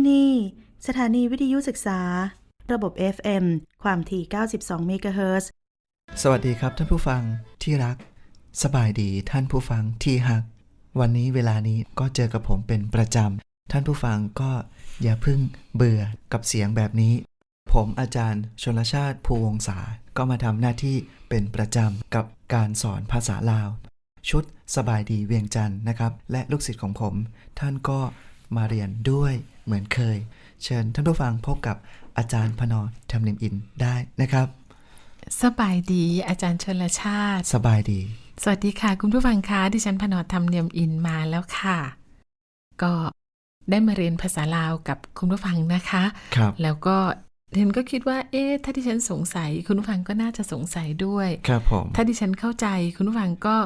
ที่นี่ สถานีวิทยุศึกษา ระบบ FM ความถี่ 92 เมกะเฮิรตซ์สวัสดีครับท่านผู้ฟังที่รัก สบายดีท่านผู้ฟังที่ฮัก วันนี้เวลานี้ก็เจอกับผมเป็นประจำ ท่านผู้ฟังก็อย่าพึ่งเบื่อกับเสียงแบบนี้ ผมอาจารย์ชนลชาติภูวงศาก็มาทำหน้าที่เป็นประจำกับการสอนภาษาลาว ชุดสบายดีเวียงจันทร์นะครับ และลูกศิษย์ของผม ท่านก็มาเรียนด้วย เหมือนเคย เชิญท่านผู้ฟังพบกับอาจารย์พนอทำเนียมอินได้นะครับ สบายดีอาจารย์ชนลชาติ สบายดี สวัสดีค่ะคุณผู้ฟังคะดิฉันพนอธรรมเนียมอินมาแล้วค่ะ ก็ได้มาเรียนภาษาลาวกับคุณผู้ฟังนะคะครับแล้วก็เรนก็คิดว่า เอ๊ะ ถ้าดิฉันสงสัย คุณผู้ฟังก็น่าจะสงสัยด้วย ครับผม ถ้าดิฉันเข้าใจ คุณผู้ฟังก็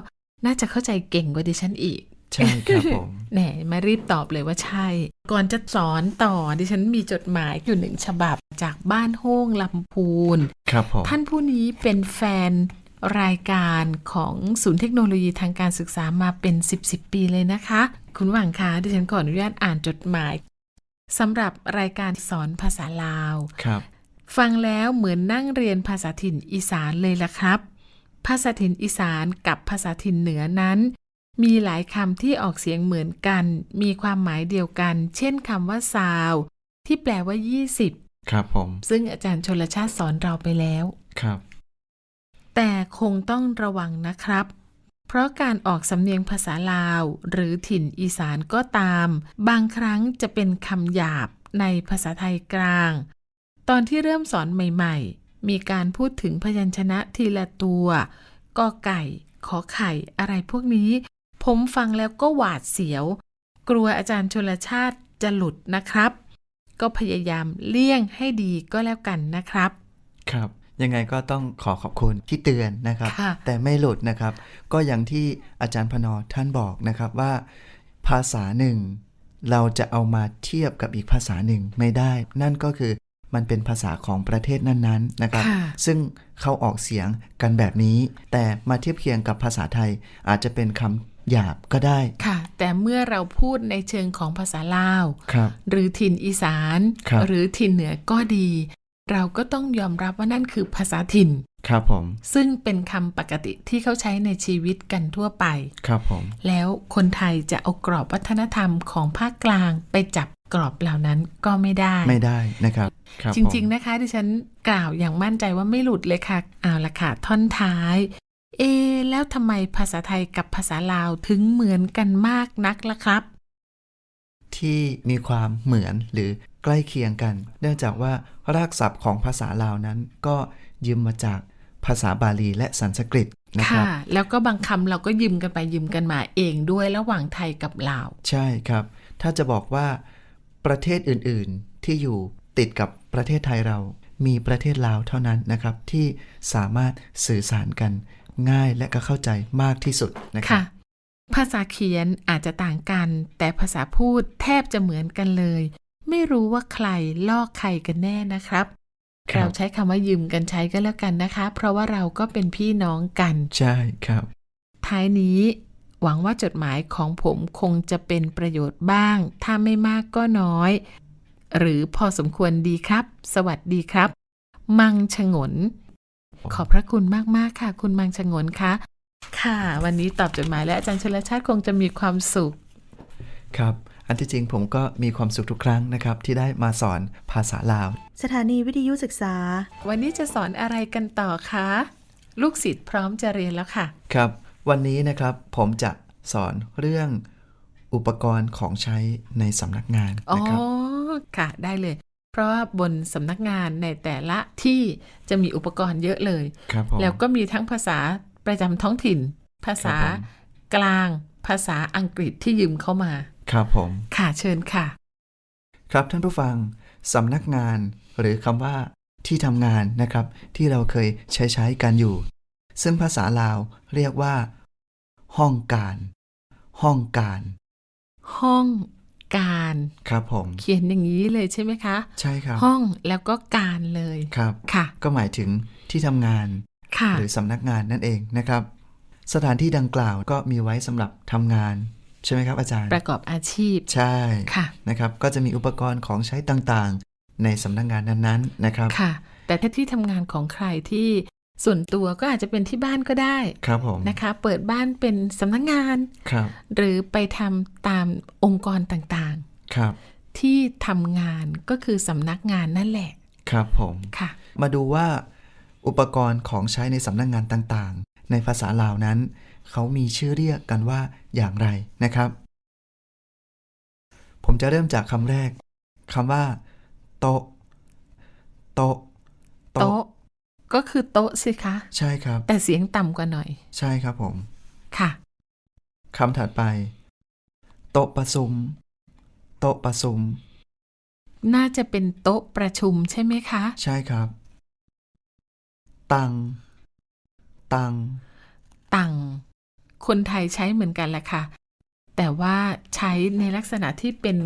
น่าจะเข้าใจเก่งกว่าดิฉันอีก ใช่ครับผมแหนมารีบตอบเลยว่าใช่ ก่อนจะสอนต่อดิฉันมีจดหมายอยู่หนึ่งฉบับจากบ้านโฮ่งลำพูน ครับผม ท่านผู้นี้เป็นแฟนรายการของศูนย์เทคโนโลยีทางการศึกษามาเป็น 10 10ปีเลยนะคะ คุณหวังคะดิฉันขออนุญาตอ่านจดหมายสำหรับรายการสอนภาษาลาว ครับ ฟังแล้วเหมือนนั่งเรียนภาษาถิ่นอีสานเลยล่ะครับ ภาษาถิ่นอีสานกับภาษาถิ่นเหนือนั้น มีหลายคำที่ออกเสียงเหมือนกัน มีความหมายเดียวกัน เช่นคำว่าซาวที่แปลว่า 20 ครับผม ซึ่งอาจารย์ชนลชาติสอนเราไปแล้ว ครับ แต่คงต้องระวังนะครับ เพราะการออกสำเนียงภาษาลาว หรือถิ่นอีสานก็ตาม บางครั้งจะเป็นคำหยาบในภาษาไทยกลาง ตอนที่เริ่มสอนใหม่ๆ มีการพูดถึงพยัญชนะทีละตัวกอไก่ ขอไข่อะไรพวกนี้ ผมฟังแล้วก็หวาดเสียว กลัวอาจารย์ชนลชาติจะหลุดนะครับ ก็พยายามเลี่ยงให้ดีก็แล้วกันนะครับ ครับ ยังไงก็ต้องขอขอบคุณที่เตือนนะครับค่ะแต่ไม่หลุดนะครับ ก็อย่างที่อาจารย์พนอท่านบอกนะครับว่า ภาษาหนึ่ง เราจะเอามาเทียบกับอีกภาษาหนึ่งไม่ได้ นั่นก็คือมันเป็นภาษาของประเทศนั้นๆนะครับค่ะซึ่งเขาออกเสียงกันแบบนี้ แต่มาเทียบเคียงกับภาษาไทยอาจจะเป็นคำ หยาบก็ได้ค่ะ แต่เมื่อเราพูดในเชิงของภาษาลาวครับหรือถิ่นอีสานครับหรือถิ่นเหนือก็ดี เราก็ต้องยอมรับว่านั่นคือภาษาถิ่นครับผมซึ่งเป็นคำปกติที่เขาใช้ในชีวิตกันทั่วไป ครับผมแล้วคนไทยจะเอากรอบวัฒนธรรมของภาคกลางไปจับกรอบเหล่านั้นก็ไม่ได้ไม่ได้นะครับคบจริงผมๆนะคะ ดิฉันกล่าวอย่างมั่นใจว่าไม่หลุดเลยค่ะเอาละค่ะท่อนท้าย เอะแล้วทำไมภาษาไทยกับภาษาลาวถึงเหมือนกันมากนักล่ะครับ ที่มีความเหมือนหรือใกล้เคียงกัน เนื่องจากว่ารากศัพท์ของภาษาลาวนั้นก็ยืมมาจากภาษาบาลีและสันสกฤตนะคค่ะรับแล้วก็บางคำเราก็ยืมกันไปยืมกันมาเองด้วยระหว่างไทยกับลาว ใช่ครับ ถ้าจะบอกว่าประเทศอื่นๆที่อยู่ติดกับประเทศไทยเรา มีประเทศลาวเท่านั้นนะครับ ที่สามารถสื่อสารกัน ง่ายและก็เข้าใจมากที่สุดนะครัค่ะบภาษาเขียนอาจจะต่างกัน แต่ภาษาพูดแทบจะเหมือนกันเลย ไม่รู้ว่าใครลอกใครกันแน่นะครับครับเราใช้คำว่ายืมกันใช้ก็แล้วกันนะคะ เพราะว่าเราก็เป็นพี่น้องกัน ใช่ครับ ท้ายนี้หวังว่าจดหมายของผมคงจะเป็นประโยชน์บ้าง ถ้าไม่มากก็น้อย หรือพอสมควรดีครับ สวัสดีครับ มังฉงน ขอบพระคุณมาก ๆ ค่ะ คุณมังฉงนคะค่ะ วันนี้ตอบจดหมายและอาจารย์ชลชาติคงจะมีความสุข ครับ อันที่จริงผมก็มีความสุขทุกครั้งนะครับ ที่ได้มาสอนภาษาลาว สถานีวิทยุศึกษา วันนี้จะสอนอะไรกันต่อคะ ลูกศิษย์พร้อมจะเรียนแล้วค่ะ ครับ วันนี้นะครับผมจะสอนเรื่องอุปกรณ์ของใช้ในสำนักงานอ๋อนะครับค่ะ ได้เลย เพราะว่าบนสำนักงานในแต่ละที่จะมีอุปกรณ์เยอะเลยครับผมแล้วก็มีทั้งภาษาประจำท้องถิ่น ภาษาครับผมกลาง ภาษาอังกฤษที่ยืมเข้ามา ครับผม ค่ะเชิญค่ะ ครับท่านผู้ฟังสำนักงาน หรือคำว่าที่ทำงานนะครับ ที่เราเคยใช้ใช้กันอยู่ ซึ่งภาษาลาวเรียกว่า ห้องการ ห้องการ ห้อง การครับผมเขียนอย่างนี้เลยใช่ไหมคะ ใช่ครับ ห้องแล้วก็การเลยครับค่ะ ก็หมายถึงที่ทำงานค่ะหรือสำนักงานนั่นเองนะครับ สถานที่ดังกล่าวก็มีไว้สำหรับทำงานใช่ไหมครับอาจารย์ ประกอบอาชีพใช่ค่ะนะครับ ก็จะมีอุปกรณ์ของใช้ต่างๆ ในสำนักงานนั้นๆนะครับค่ะ แต่ถ้าที่ทำงานของใครที่ ส่วนตัวก็อาจจะเป็นที่บ้านก็ได้ครับผมนะคะเปิดบ้านเป็นสำนักงานครับ หรือไปทำตามองค์กรต่างครับๆที่ทำงานก็คือสำนักงานนั่นแหละ ครับผมค่ะ มาดูว่าอุปกรณ์ของใช้ในสำนักงานต่างๆ ในภาษาลาวนั้น เขามีชื่อเรียกกันว่าอย่างไรนะครับ ผมจะเริ่มจากคำแรกคำว่า โต๊ะโต๊ะโต๊ะ ก็คือโต๊ะสิคะ ใช่ครับ แต่เสียงต่ำกว่าหน่อย ใช่ครับผม ค่ะคำถัดไป โต๊ะประชุม โต๊ะประชุม น่าจะเป็นโต๊ะประชุมใช่ไหมคะ ใช่ครับ ตัง ตัง ตัง คนไทยใช้เหมือนกันแหละค่ะ แต่ว่าใช้ในลักษณะที่เป็น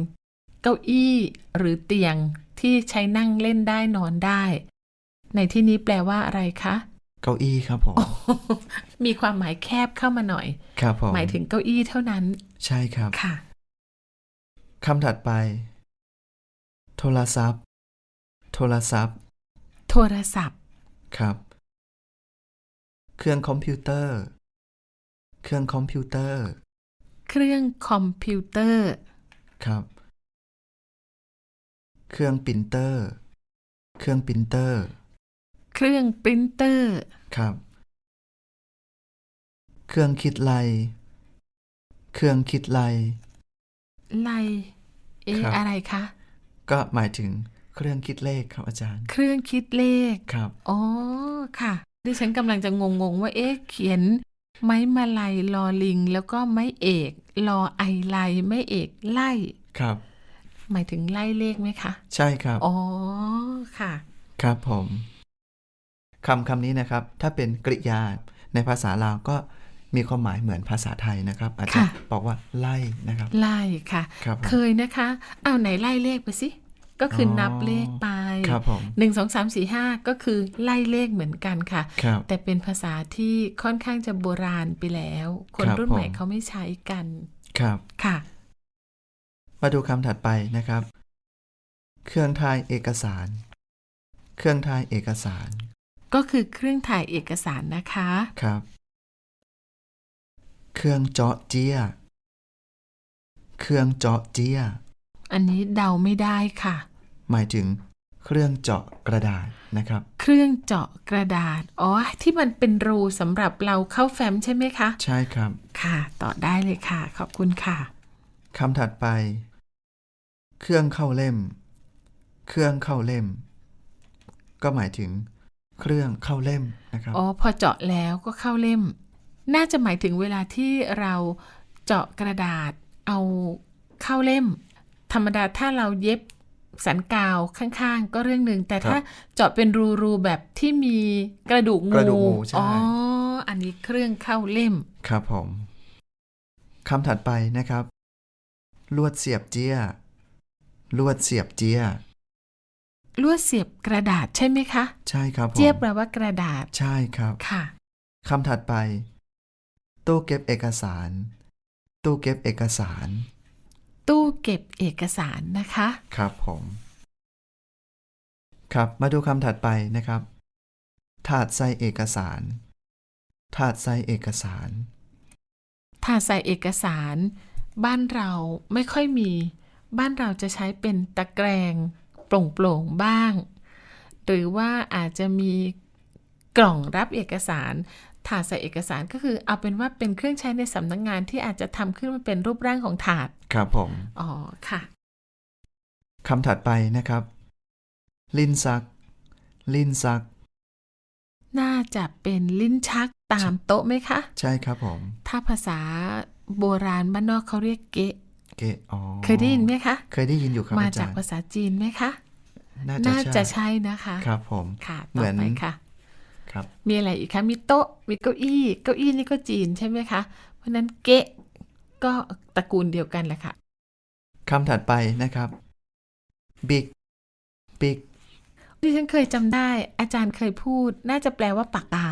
เก้าอี้หรือเตียงที่ใช้นั่งเล่นได้นอนได้ ในที่นี้แปลว่าอะไรคะ เก้าอี้ครับผม มีความหมายแคบเข้ามาหน่อย ครับผม หมายถึงเก้าอี้เท่านั้น ใช่ครับ ค่ะ คำถัดไป โทรศัพท์ โทรศัพท์ โทรศัพท์ ครับ เครื่องคอมพิวเตอร์ เครื่องคอมพิวเตอร์ เครื่องคอมพิวเตอร์ ครับ เครื่องปรินเตอร์ เครื่องปรินเตอร์ เครื่องปรินเตอร์ครับ เครื่องคิดไลเครื่องคิดไลไลเอะครับ อะไรคะ ก็หมายถึงเครื่องคิดเลขครับอาจารย์ เครื่องคิดเลข ครับ อ๋อค่ะ ดิฉันกำลังจะงงๆว่าเอ๊ะเขียน ไม้มาลัยลอลิง แล้วก็ไม้เอกลอไอไลไม่เอกไล่ ครับ หมายถึงไล่เลขไหมคะ ใช่ครับ อ๋อค่ะ ครับผม คำคำนี้นะครับ ถ้าเป็นกริยาในภาษาลาวก็มีความหมายเหมือนภาษาไทยนะครับ อาจจะค่ะบอกว่าไล่นะครับ ไล่ค่ะครับผมเคยนะคะ เอาไหนไล่เลขไปสิก็คือออนับเลขไปครับผมหนึ่งสองสามสี่ห้าก็คือไล่เลขเหมือนกันค่ะครับแต่เป็นภาษาที่ค่อนข้างจะโบราณไปแล้ว คนครับรุ่นใหม่ผมเขาไม่ใช้กัน ครับค่ะ มาดูคำถัดไปนะครับ เครื่องถ่ายเอกสาร เครื่องถ่ายเอกสาร ก็คือเครื่องถ่ายเอกสารนะคะ ครับ เครื่องเจาะเจียเครื่องเจาะเจียอันนี้เดาไม่ได้ค่ะ หมายถึงเครื่องเจาะกระดาษนะครับ เครื่องเจาะกระดาษ อ๋อ ที่มันเป็นรูสำหรับเราเข้าแฟ้มใช่ไหมคะ ใช่ครับ ค่ะ ต่อได้เลยค่ะ ขอบคุณค่ะคำถัดไป เครื่องเข้าเล่ม เครื่องเข้าเล่ม ก็หมายถึง เครื่องเข้าเล่มนะครับ อ๋อ พอเจาะแล้วก็เข้าเล่ม น่าจะหมายถึงเวลาที่เราเจาะกระดาษเอาเข้าเล่ม ธรรมดาถ้าเราเย็บสันกาวข้างๆ ก็เรื่องหนึ่งแต่ถ้าเจาะเป็นรูๆแบบที่มีกระดูกกระดูกงูงูใช่อ๋ออันนี้เครื่องเข้าเล่ม ครับผมคำถัดไปนะครับ ลวดเสียบเจียลวดเสียบเจีย ลวดเสียบกระดาษใช่ไหมคะ ใช่ครับผมเจี๊ยบแปลว่ากระดาษ ใช่ครับค่ะ คำถัดไป ตู้เก็บเอกสาร ตู้เก็บเอกสาร ตู้เก็บเอกสารนะคะ ครับผม ครับมาดูคำถัดไปนะครับ ถาดใส่เอกสาร ถาดใส่เอกสารถ้าใส่เอกสาร บ้านเราไม่ค่อยมี บ้านเราจะใช้เป็นตะแกรง โปร่งๆบ้าง หรือว่าอาจจะมีกล่องรับเอกสารถาดใส่เอกสารก็คือเอาเป็นว่าเป็นเครื่องใช้ในสำนักงานที่อาจจะทำขึ้นมาเป็นรูปร่างของถาด ครับผม อ๋อ ค่ะคำถัดไปนะครับ ลิ้นซัก ลิ้นซัก น่าจะเป็นลิ้นชักตามโต๊ะไหมคะ ใช่ครับผม ถ้าภาษาโบราณบ้านนอกเขาเรียกเกะ เกะอ๋อเคยได้ยินไหมคะ เคยได้ยินอยู่ครับมาอาจาจากรย์ภาษาจีนไหมคะ น่าน่าจะจะใช่ใช่นะคะ ครับผมค่ะเหมืต่ออนไปค่ะ ครับ มีอะไรอีกคะมีโต๊ะมีเก้าอี้เก้าอี้นี่ก็จีนใช่ไหมคะ เพราะฉะนั้นเกะก็ตระกูลเดียวกันแหละค่ะคำถัดไปนะครับบิ๊กบิ๊กที่ฉันเคยจำได้ อาจารย์เคยพูด น่าจะแปลว่าปากกา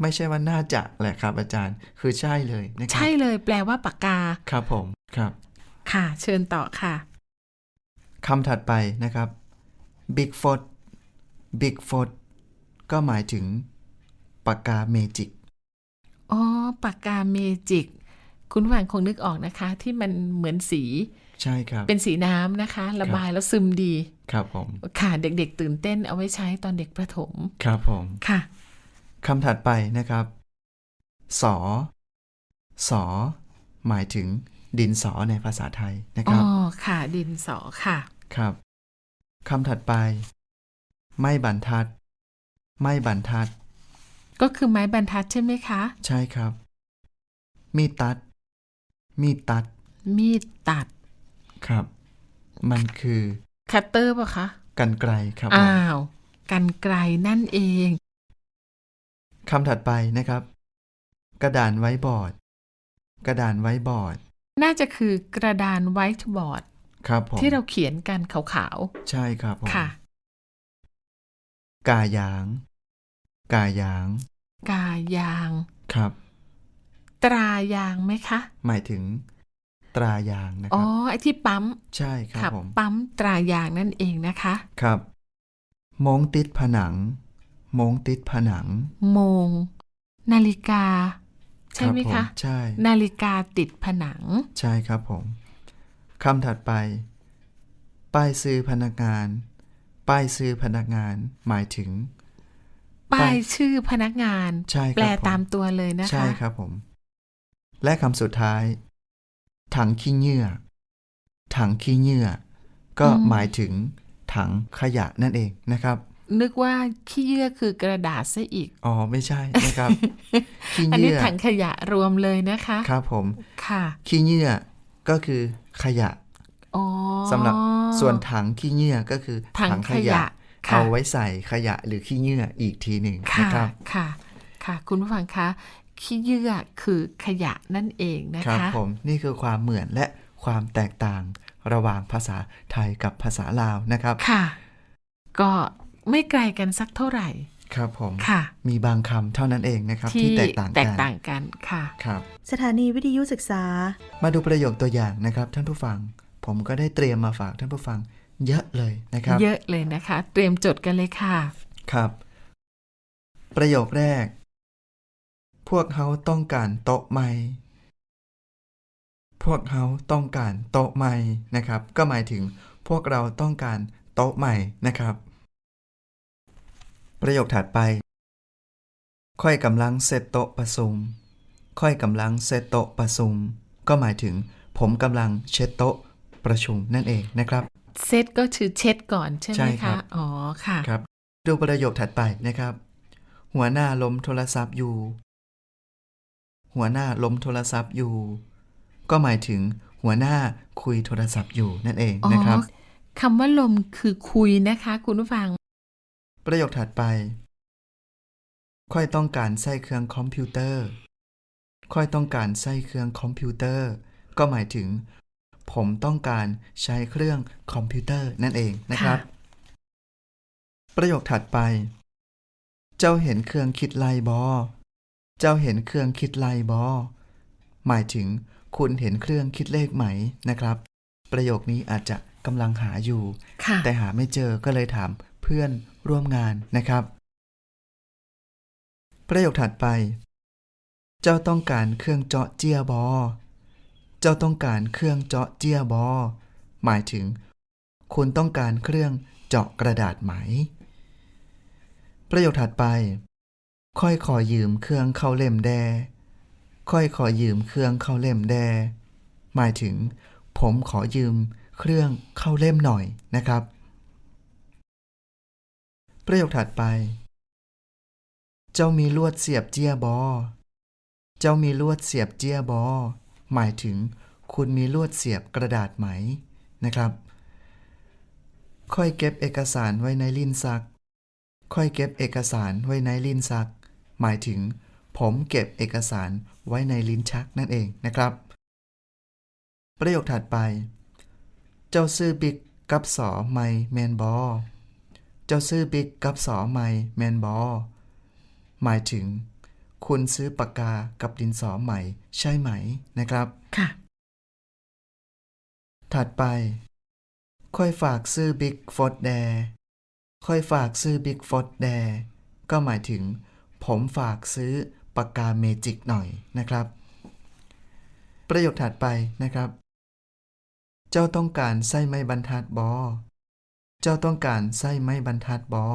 ไม่ใช่ว่าน่าจะแหละครับ อาจารย์ คือใช่เลยนะครัใช่เลย แปลว่าปากกา ครับผม ครับ ค่ะ เชิญต่อค่ะคำถัดไปนะครับ Bigfoot Bigfoot ก็หมายถึงปากกาเมจิก อ๋อ ปากกาเมจิก คุณผู้ฟังคงนึกออกนะคะ ที่มันเหมือนสี ใช่ครับ เป็นสีน้ำนะคะ ระบายแล้วซึมดี ครับผม ค่ะ เด็กๆตื่นเต้นเอาไว้ใช้ตอนเด็กประถม ครับผม ค่ะคำถัดไปนะครับ สอ สอ หมายถึง ดินสอในภาษาไทยนะคอ๋อรับค่ะ ดินสอค่ะ ครับคำถัดไป ไม่บรรทัด ไม่บรรทัด ก็คือไม้บรรทัดใช่ไหมคะ ใช่ครับ มีดตัด มีดตัด มีดตัด ครับ มันคือคัตเตอร์ป่ะคะ กันไกลครับผมอ้าว กันไกลนั่นเองคำถัดไปนะครับ กระดานไว้บอร์ด กระดานไว้บอร์ด น่าจะคือกระดานไวท์บอร์ดครับผมที่เราเขียนกันขาวใช่ครับผมๆค่ะ กายาง กายาง กายาง ครับ ตรายางไหมคะ หมายถึง ตรายางนะคอ๋อรับไอ้ที่ปั๊ม ใช่ครับค่ะผม ปั๊มตรายางนั่นเองนะคะ ครับ มงติดผนัง มงติดผนังโมง นาฬิกาใช่ไหมรับผคะ ใช่ นาฬิกาติดผนัง ใช่ครับผมคำถัดไป ป้ายซื้อพนักงาน ป้ายซื้อพนักงาน หมายถึง ป้ายชื่อพนักงาน ใช่ครับแปลผมตามตัวเลยนะคะ ใช่ครับผม และคำสุดท้าย ถังขี้เหงื่อ ถังขี้เหงื่อ ก็หมายถึงถังขยะนั่นเองนะครับ นึกว่าขี้เยื่อคือกระดาษซะอีก อ๋อไม่ใช่นะครับขี้อันเหนี้งื่อถังขยะรวมเลยนะคะ ครับผมค่ะขี้เหงื่อก็คือขยะอ๋อสำหรับส่วนถังขี้เหงื่อก็คือถังขยะค่ะเอาไว้ใส่ขยะหรือขี้เหงื่ออีกทีหนึ่งค่ะนะครับค่ะค่ะ คุณผู้ฟังคะขี้เยื่อคือขยะนั่นเองนะครัคะผมนี่คือความเหมือนและความแตกต่างระหว่างภาษาไทยกับภาษาลาวนะครับค่ะ ก็ ไม่ไกลกันสักเท่าไหร่ ครับผมค่ะ มีบางคำเท่านั้นเองนะครับ ที่ที่แตกต่างแตกักนต่างกันค่ะครับสถานีวิทยุศึกษา มาดูประโยคตัวอย่างนะครับ ท่านผู้ฟัง ผมก็ได้เตรียมมาฝากท่านผู้ฟัง เยอะเลยนะครับ เยอะเลยนะคะ เตรียมจดกันเลยค่ะ ครับ ประโยคแรก พวกเขาต้องการโต๊ะใหม่พวกเขาต้องการโต๊ะใหม่นะครับ ก็หมายถึงพวกเราต้องการโต๊ะใหม่นะครับ ประโยคถัดไปค่อยกำลังเซตโต๊ะประชุมค่อยกำลังเซตโต๊ะประชุมก็หมายถึง ผมกำลังเช็ดโต๊ะประชุมนั่นเองนะครับ เซตก็คือเช็ดก่อนใช่ไหใช่มครัคะบอ๋อค่ะครับ ดูประโยคถัดไปนะครับ หัวหน้าล้มโทรศัพท์อยู่ หัวหน้าล้มโทรศัพท์อยู่ ก็หมายถึง หัวหน้าคุยโทรศัพท์อยู่นั่นเองอ๋อนะครับคำว่าลมคือคุยนะคะ คุณผู้ฟัง ประโยคถัดไป ค่อยต้องการใช้เครื่องคอมพิวเตอร์ ค่อยต้องการใช้เครื่องคอมพิวเตอร์ ก็หมายถึง ผมต้องการใช้เครื่องคอมพิวเตอร์นั่นเองนะครับค่ะประโยคถัดไป เจ้าเห็นเครื่องคิดไลบอ เจ้าเห็นเครื่องคิดไลบอ หมายถึงคุณเห็นเครื่องคิดเลขไหมนะครับ ประโยคนี้อาจจะกำลังหาอยู่ค่ะแต่หาไม่เจอก็เลยถามเพื่อนร่วมงานนะครับ ประโยคถัดไป เจ้าต้องการเครื่องเจาะเจียบอ เจ้าต้องการเครื่องเจาะเจียบอ หมายถึง คุณต้องการเครื่องเจาะกระดาษไหม ประโยคถัดไป ค่อยขอยืมเครื่องเข้าเล่มแด ค่อยขอยืมเครื่องเข้าเล่มแด หมายถึง ผมขอยืมเครื่องเข้าเล่มหน่อยนะครับ ประโยคถัดไป เจ้ามีลวดเสียบเจียบอ เจ้ามีลวดเสียบเจียบอ หมายถึงคุณมีลวดเสียบกระดาษไหมนะครับ ค่อยเก็บเอกสารไว้ในลิ้นซัก ค่อยเก็บเอกสารไว้ในลิ้นซัก หมายถึง ผมเก็บเอกสารไว้ในลิ้นชักนั่นเองนะครับ ประโยคถัดไป เจ้าซื้อบิ๊กกับสอไมแมนบอ เจ้าซื้อบิ๊กกับสอไมแมนบอหมายถึง คุณซื้อปากกากับดินสอใหม่ ใช่ไหมนะครับ ค่ะ ถัดไป ค่อยฝากซื้อบิ๊กฟอดแดค่อยฝากซื้อบิ๊กฟอดแดก็หมายถึง ผมฝากซื้อปากกาเมจิกหน่อยนะครับ ประโยคถัดไปนะครับ เจ้าต้องการไส้ไม้บรรทัดบอ เจ้าต้องการไส้ไม้บรรทัดบอ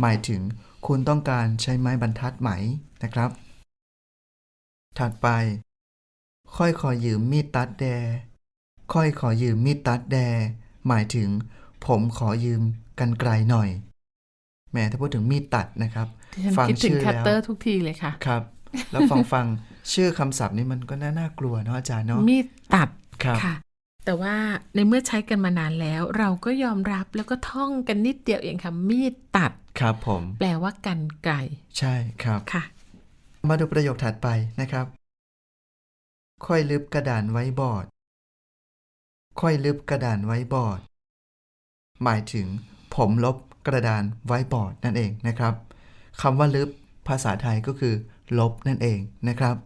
หมายถึงคุณต้องการใช้ไม้บรรทัดไหมนะครับ ถัดไป ค่อยขอยืมมีดตัดแด ค่อยขอยืมมีดตัดแด หมายถึง ผมขอยืมกันไกลหน่อยแหมถ้าพูดถึงมีดตัดนะครับดิฉันฟังคิดถึงชื่อคัตแล้วเตอร์ทุกทีเลยค่ะ ครับ แล้วฟังฟังชื่อคำศัพท์นี้มันก็น่าน่ากลัวเนาะอาจารย์เนาะมีดตัดครับค่ะ แต่ว่าในเมื่อใช้กันมานานแล้ว เราก็ยอมรับแล้วก็ท่องกันนิดเดียวเองค่ะ มีดตัด ครับผม แปลว่ากันไกลใช่ครับ ค่ะ มาดูประโยคถัดไปนะครับ ค่อยลึบกระดานไว้บอร์ดค่อยลึบกระดานไว้บอร์ดหมายถึง ผมลบกระดานไว้บอร์ดนั่นเองนะครับคำว่าลึบภาษาไทยก็คือ ลบนั่นเองนะครับ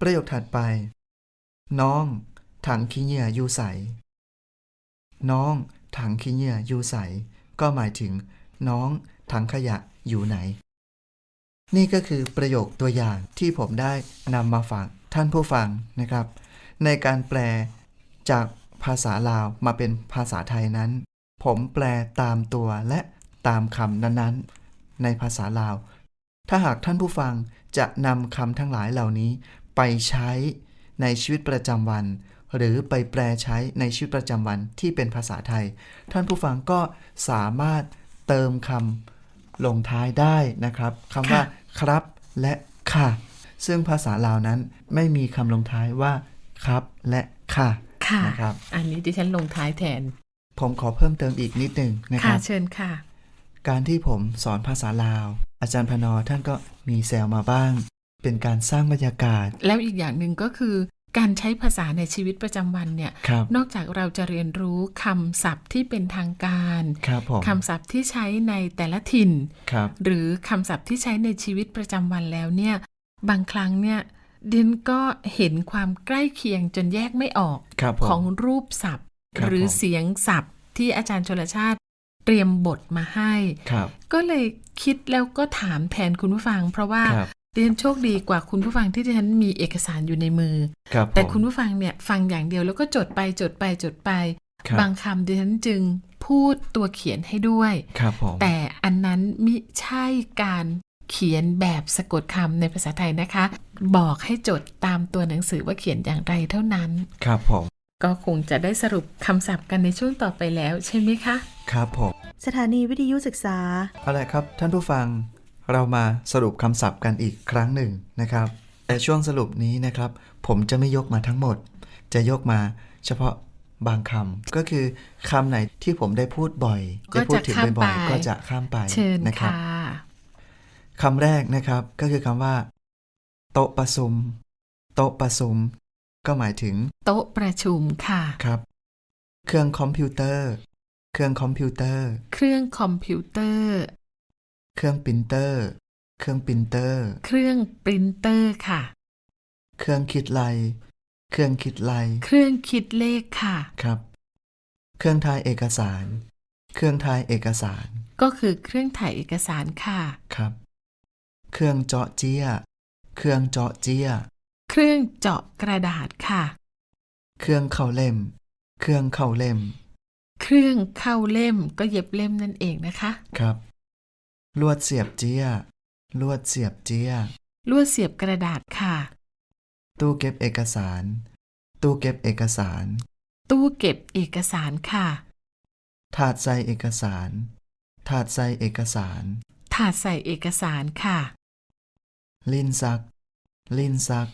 ประโยคถัดไป น้อง ถังขี้เหงื่ออยู่ใส น้อง ถังขี้เหงื่ออยู่ใส ก็หมายถึง น้อง ถังขยะอยู่ไหน นี่ก็คือประโยคตัวอย่างที่ผมได้นำมาฝากท่านผู้ฟังนะครับ ในการแปลจากภาษาลาวมาเป็นภาษาไทยนั้น ผมแปลตามตัวและตามคำนั้นๆ ในภาษาลาว ถ้าหากท่านผู้ฟังจะนำคำทั้งหลายเหล่านี้ไปใช้ในชีวิตประจำวัน หรือไปแปลใช้ในชีวิตประจำวันที่เป็นภาษาไทย ท่านผู้ฟังก็สามารถเติมคำลงท้ายได้นะครับคำว่าครับและค่ะ ซึ่งภาษาลาวนั้นไม่มีคำลงท้ายว่าครับและค่ะค่ะนะครับอันนี้ดิฉันลงท้ายแทน ผมขอเพิ่มเติมอีกนิดหนึ่งนะคค่ะรับเชิญค่ะ การที่ผมสอนภาษาลาว อาจารย์พนอท่านก็มีแซวมาบ้าง เป็นการสร้างบรรยากาศ แล้วอีกอย่างหนึ่งก็คือ การใช้ภาษาในชีวิตประจำวันเนี่ยครับนอกจากเราจะเรียนรู้คำศัพท์ที่เป็นทางการครับผมคำศัพท์ที่ใช้ในแต่ละถิ่นครับหรือคำศัพท์ที่ใช้ในชีวิตประจำวันแล้วเนี่ย บางครั้งเนี่ยดินก็เห็นความใกล้เคียงจนแยกไม่ออกครับผมของรูปศัพท์ครับหรือผมเสียงศัพท์ที่อาจารย์ชลชาติเตรียมบทมาให้ครับก็เลยคิดแล้วก็ถามแทนคุณผู้ฟัง เพราะว่าครับ ดิฉันโชคดีกว่าคุณผู้ฟังที่ดิฉันมีเอกสารอยู่ในมือครับแต่ผมคุณผู้ฟังเนี่ยฟังอย่างเดียวแล้วก็จดไปจดไปจดไปครับบางคำดิฉันจึงพูดตัวเขียนให้ด้วยครับผมแต่อันนั้นมิใช่การเขียนแบบสะกดคำในภาษาไทยนะคะ บอกให้จดตามตัวหนังสือว่าเขียนอย่างไรเท่านั้น ครับผมก็คงจะได้สรุปคำศัพท์กันในช่วงต่อไปแล้วใช่ไหมคะ ครับผม สถานีวิทยุศึกษา เอาละครับ ท่านผู้ฟัง เรามาสรุปคำศัพท์กันอีกครั้งหนึ่งนะครับ แต่ช่วงสรุปนี้นะครับ ผมจะไม่ยกมาทั้งหมด จะยกมาเฉพาะบางคำก็คือคำไหนที่ผมได้พูดบ่อยก็ได้พูดถึงจะข้ามบ่อยไปๆก็จะข้ามไปเชิญนะครับค่ะคำแรกนะครับก็คือคำว่า โต๊ะประชุม โต๊ะประชุม ก็หมายถึง โต๊ะประชุมค่ะครับ เครื่องคอมพิวเตอร์ เครื่องคอมพิวเตอร์ เครื่องคอมพิวเตอร์ เครื่องปรินเตอร์ เครื่องปรินเตอร์ เครื่องปรินเตอร์ค่ะ เครื่องคิดไลเครื่องคิดไลเครื่องคิดเลขค่ะ ครับ เครื่องถ่ายเอกสาร เครื่องถ่ายเอกสาร ก็คือเครื่องถ่ายเอกสารค่ะ ครับ เครื่องเจาะเจี้ย เครื่องเจาะเจี้ย เครื่องเจาะกระดาษค่ะ เครื่องเข้าเล่ม เครื่องเข้าเล่ม เครื่องเข้าเล่มก็เย็บเล่มนั่นเองนะคะ ครับ ลวดเสียบเจี้ยลวดเสียบเจี้ยลวดเสียบกระดาษค่ะ ตู้เก็บเอกสาร ตู้เก็บเอกสาร ตู้เก็บเอกสารค่ะ ถาดใส่เอกสาร ถาดใส่เอกสาร ถาดใส่เอกสารค่ะ ลิ้นซัก ลิ้นซัก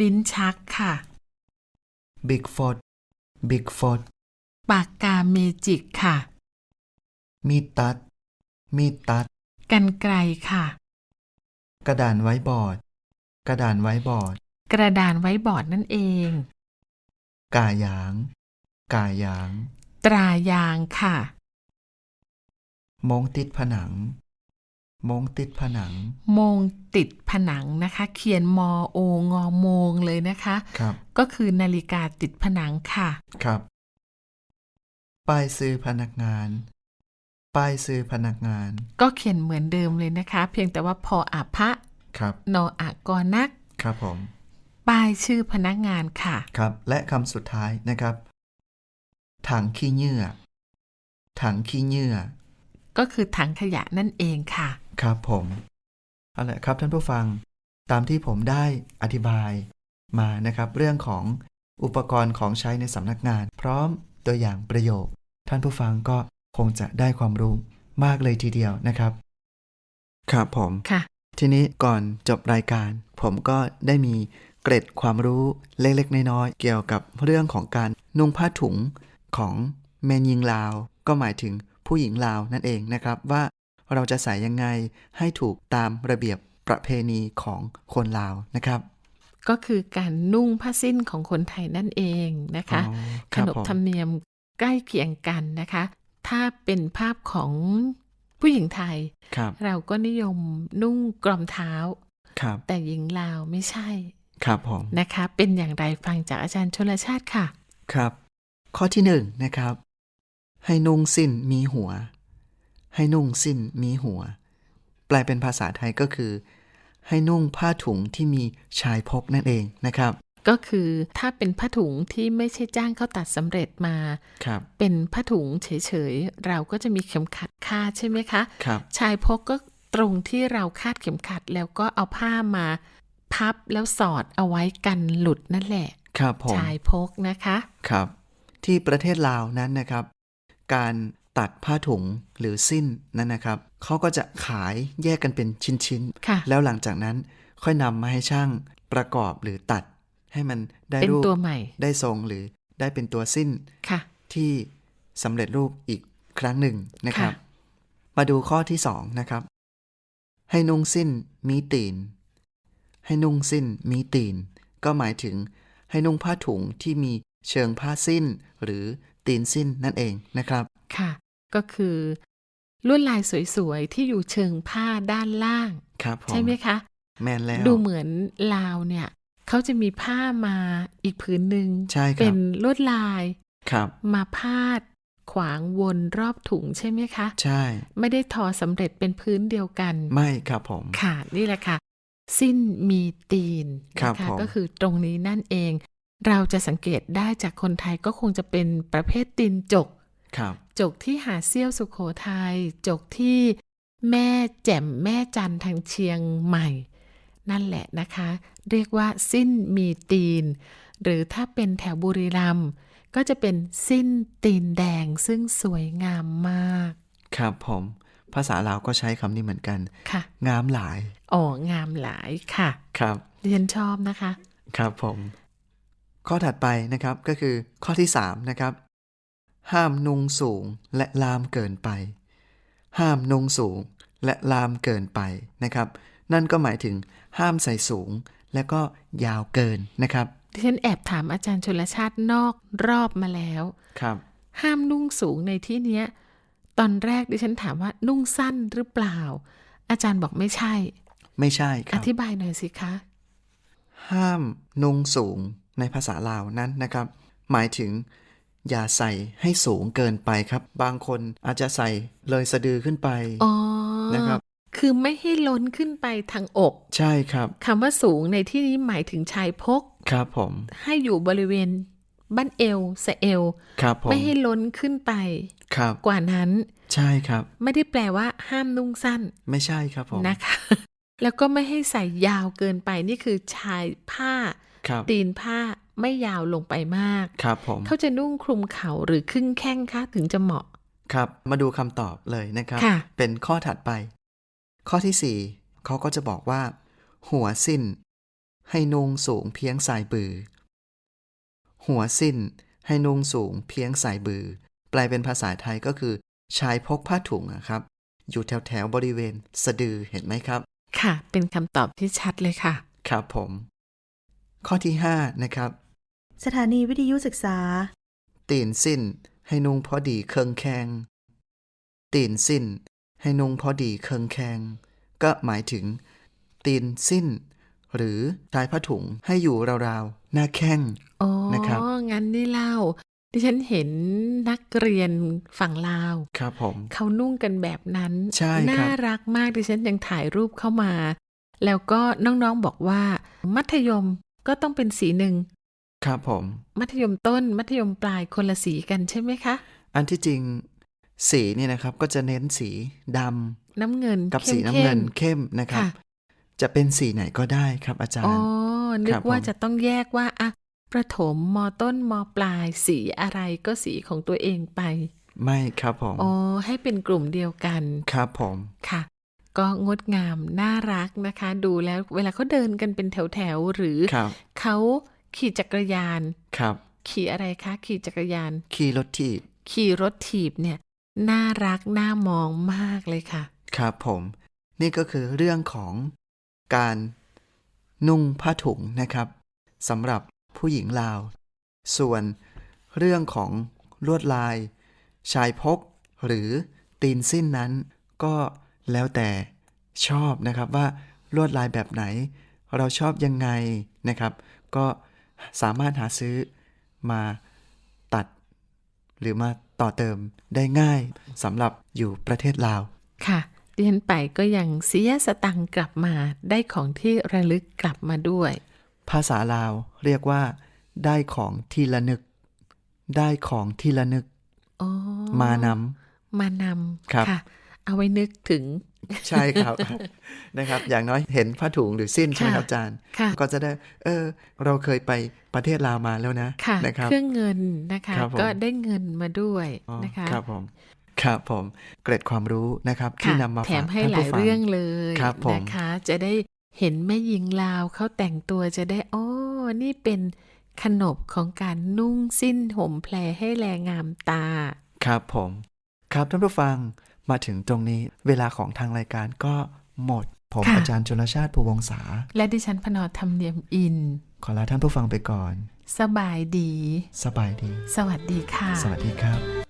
ลิ้นชักค่ะบิ๊กฟอดบิ๊กฟอดปากกาเมจิกค่ะ มีดตัด มีดตัด กันไกลค่ะ กระดานไว้บอร์ด กระดานไว้บอร์ด กระดานไว้บอร์ดนั่นเอง กาหยาง กาหยาง ตรายางค่ะ มงติดผนัง มงติดผนังโมงติดผนังนะคะ เขียนมอโองอโมงเลยนะคะ ครับ ก็คือนาฬิกาติดผนังค่ะ ครับ ป้ายซื้อพนักงาน ป้ายซื้อพนักงาน ก็เขียนเหมือนเดิมเลยนะคะ เพียงแต่ว่าพออาพะครับนออากอนัก ครับผม ป้ายชื่อพนักงานค่ะ ครับ และคำสุดท้ายนะครับ ถังขี้เหงื่อ ถังขี้เหงื่อ ก็คือถังขยะนั่นเองค่ะ ครับผมเอาละครับท่านผู้ฟัง ตามที่ผมได้อธิบายมานะครับ เรื่องของอุปกรณ์ของใช้ในสำนักงาน พร้อมตัวอย่างประโยค ท่านผู้ฟังก็ค งจะได้ความรู้มากเลยทีเดียวนะครับ ครับผมค่ะ ทีนี้ก่อนจบรายการ ผมก็ได้มีเกร็ดความรู้เล็กๆน้อยๆเกี่ยวกับเรื่องของการนุ่งผ้าถุงของแมนยิงลาว ก็หมายถึงผู้หญิงลาวนั่นเองนะครับว่าเราจะใส่ยังไงให้ถูกตามระเบียบประเพณีของคนลาวนะครับ ก็คือการนุ่งผ้าสิ้นของคนไทยนั่นเองนะคะอ๋อขรับนบผมธรรมเนียมใกล้เคียงกันนะคะ ถ้าเป็นภาพของผู้หญิงไทยครับเราก็นิยมนุ่งกรอมเท้าครับแต่หญิงลาวไม่ใช่ ครับผมนะคะ เป็นอย่างไรฟังจากอาจารย์ชลชาติค่ะ ครับ ข้อที่หนึ่งนะครับ ให้นุ่งสิ้นมีหัว ให้นุ่งสิ้นมีหัว แปลเป็นภาษาไทยก็คือ ให้นุ่งผ้าถุงที่มีชายพกนั่นเองนะครับ ก็คือถ้าเป็นผ้าถุงที่ไม่ใช่จ้างเขาตัดสำเร็จมาครับเป็นผ้าถุงเฉยๆ เราก็จะมีเข็มขัดคาดใช่ไหมคะครับชายพกก็ตรงที่เราคาดเข็มขัดแล้วก็เอาผ้ามาพับแล้วสอดเอาไว้กันหลุดนั่นแหละ ครับผมชายพกนะคะครับ ที่ประเทศลาวนั้นนะครับ การตัดผ้าถุงหรือสิ้นนั้นนะครับเขาก็จะขายแยกกันเป็นชิ้นค่ะๆแล้วหลังจากนั้นค่อยนำมาให้ช่างประกอบหรือตัด ให้มันได้เป็นรูปตัวใหม่ ได้ทรงหรือได้เป็นตัวสิ้นค่ะที่สำเร็จรูปอีกครั้งหนึ่งนะครับค่ะมาดูข้อที่สองนะครับ ให้นุ่งสิ้นมีตีน ให้นุ่งสิ้นมีตีน ก็หมายถึงให้นุ่งผ้าถุงที่มีเชิงผ้าสิ้นหรือตีนสิ้นนั่นเองนะครับ ค่ะ ก็คือลวดลายสวยๆ ที่อยู่เชิงผ้าด้านล่างครับผมใช่ไหมคะ แมนแล้ว ดูเหมือนลาวเนี่ย เขาจะมีผ้ามาอีกผืนหนึ่งใช่ครับเป็นลวดลายครับ มาพาดขวางวนรอบถุงใช่ไหมคะ ใช่ ไม่ได้ทอสำเร็จเป็นพื้นเดียวกัน ไม่ครับผม ค่ะ นี่แหละค่ะ สิ้นมีตีนครับนะคะผมก็คือตรงนี้นั่นเอง เราจะสังเกตได้จากคนไทยก็คงจะเป็นประเภทตีนจกครับจกที่หาดเซี่ยวสุขโขทยัยจกที่แม่แจ่มแม่จันทางเชียงใหม่ นั่นแหละนะคะ เรียกว่าสิ้นมีตีน หรือถ้าเป็นแถวบุรีรัมย์ก็จะเป็นสิ้นตีนแดงซึ่งสวยงามมาก ครับผม ภาษาลาวก็ใช้คำนี้เหมือนกันค่ะ งามหลายอ๋องามหลายค่ะ ครับเรียนชอบนะคะ ครับผม ข้อถัดไปนะครับก็คือข้อที่3นะครับห้ามนุ่งสูงและลามเกินไป ห้ามนุ่งสูงและลามเกินไปนะครับ นั่นก็หมายถึง ห้ามใส่สูง และก็ยาวเกินนะครับดิฉันแอบถามอาจารย์ชลชาตินอกรอบมาแล้วครับ ห้ามนุ่งสูงในที่เนี้ย ตอนแรกดิฉันถามว่านุ่งสั้นหรือเปล่า อาจารย์บอกไม่ใช่ ไม่ใช่คอรับธิบายหน่อยสิคะ ห้ามนุ่งสูงในภาษาลาวนั้นนะครับ หมายถึง อย่าใส่ให้สูงเกินไปครับ บางคนอาจจะใส่เลยสะดือขึ้นไปอ๋อนะครับ คือไม่ให้ล้นขึ้นไปทางอก ใช่ครับคำว่าสูงในที่นี้หมายถึงชายพก ครับผม ให้อยู่บริเวณบั้นเอวสะเอว ครับผม ไม่ให้ล้นขึ้นไป ครับ กว่านั้น ใช่ครับ ไม่ได้แปลว่าห้ามนุ่งสั้นไม่ใช่ครับผม นะคะ แล้วก็ไม่ให้ใส่ยาวเกินไปนี่คือชายผ้า ครับ ตีนผ้าไม่ยาวลงไปมาก ครับผม เขาจะนุ่งคลุมเข่าหรือครึ่งแข้งคะถึงจะเหมาะ ครับ มาดูคำตอบเลยนะครับ ค่ะ เป็นข้อถัดไป ข้อที่สี่เขาก็จะบอกว่า หัวสิ้น ให้นุ่งสูงเพียงสายบือ หัวสิ้น ให้นุ่งสูงเพียงสายบือ แปลเป็นภาษาไทยก็คือชายพกผ้าถุงอะครับ อยู่แถวแถวๆบริเวณสะดือเห็นไหมครับ ค่ะ เป็นคำตอบที่ชัดเลยค่ะ ครับผม ข้อที่ห้านะครับ สถานีวิทยุศึกษา ตีนสิ้น ให้นุ่งพอดีเคิงแคงตีนสิ้น ให้นุ่งพอดีเคิงแคง ก็หมายถึง ตีนสิ้น หรือชายผ้าถุงให้อยู่ราวๆ หน้าแข้งอ๋อนะครับงั้นนี่เล่า ดิฉันเห็นนักเรียนฝั่งลาว ครับผม เขานุ่งกันแบบนั้น ใช่ครับน่ารักมาก ดิฉันยังถ่ายรูปเข้ามา แล้วก็น้องๆบอกว่า มัธยมก็ต้องเป็นสีหนึ่ง ครับผม มัธยมต้น มัธยมปลายคนละสีกันใช่ไหมคะ อันที่จริง สีเนี่ยนะครับก็จะเน้นสีดน้ำเงินำกับเข้สีมน้ำๆเงินเข้มนะครับค่ะจะเป็นสีไหนก็ได้ครับอาจารอ๋อย์นึครักบว่าผมจะต้องแยกว่าอะประถมมต้นมปลายสีอะไรก็สีของตัวเองไป ไม่ครับผมอ๋อให้เป็นกลุ่มเดียวกันครับผมค่ะก็งดงามน่ารักนะคะ ดูแล้วเวลาเขาเดินกันเป็นแถวๆหรือครับเขาขี่จักรยานครับ ขี่อะไรคะ ขี่จักรยาน ขี่รถถีบ ขี่รถถีบเนี่ย น่ารักน่ามองมากเลยค่ะ ครับผม นี่ก็คือเรื่องของการนุ่งผ้าถุงนะครับสำหรับผู้หญิงลาว ส่วนเรื่องของลวดลาย ชายพกหรือตีนสิ้นนั้น ก็แล้วแต่ชอบนะครับว่าลวดลายแบบไหน เราชอบยังไงนะครับ ก็สามารถหาซื้อมา หรือมาต่อเติมได้ง่ายสำหรับอยู่ประเทศลาว ค่ะดิฉันไปก็ยังเสียสตังค์กลับมาได้ของที่ระลึกกลับมาด้วย ภาษาลาวเรียกว่า ได้ของที่ละนึก ได้ของที่ละนึกอ๋อมานมานำครับค่ะเอาไว้นึกถึงำ ใช่ครับนะครับ อย่างน้อยเห็นผ้าถุงหรือสิ้นใช่ไหมค่ะครับอาจารย์ค่ะก็จะได้ เออ เราเคยไปประเทศลาวมาแล้วนะค่ะนะครับเครื่องเงินนะคะครับผมก็ได้เงินมาด้วยอ๋อนะคะครับผมครับผมเกร็ดความรู้นะครับที่ค่ะนำมาแถฝากมให้ท่านหลาผู้ยฟังเรื่องเลยครับผมนะคะ จะได้เห็นแม่หญิงลาวเขาแต่งตัวจะได้อ๋อนี่เป็นขนบของการนุ่งสิ้นห่มแพรให้แลงามตา ครับผม ครับท่านผู้ฟัง มาถึงตรงนี้เวลาของทางรายการก็หมด ผมค่ะอาจารย์ชนชาติภูวงศาและดิฉันพนอธรรมเนียมอิน ขอลาท่านผู้ฟังไปก่อน สบายดี สบายดี สวัสดีค่ะ สวัสดีครับ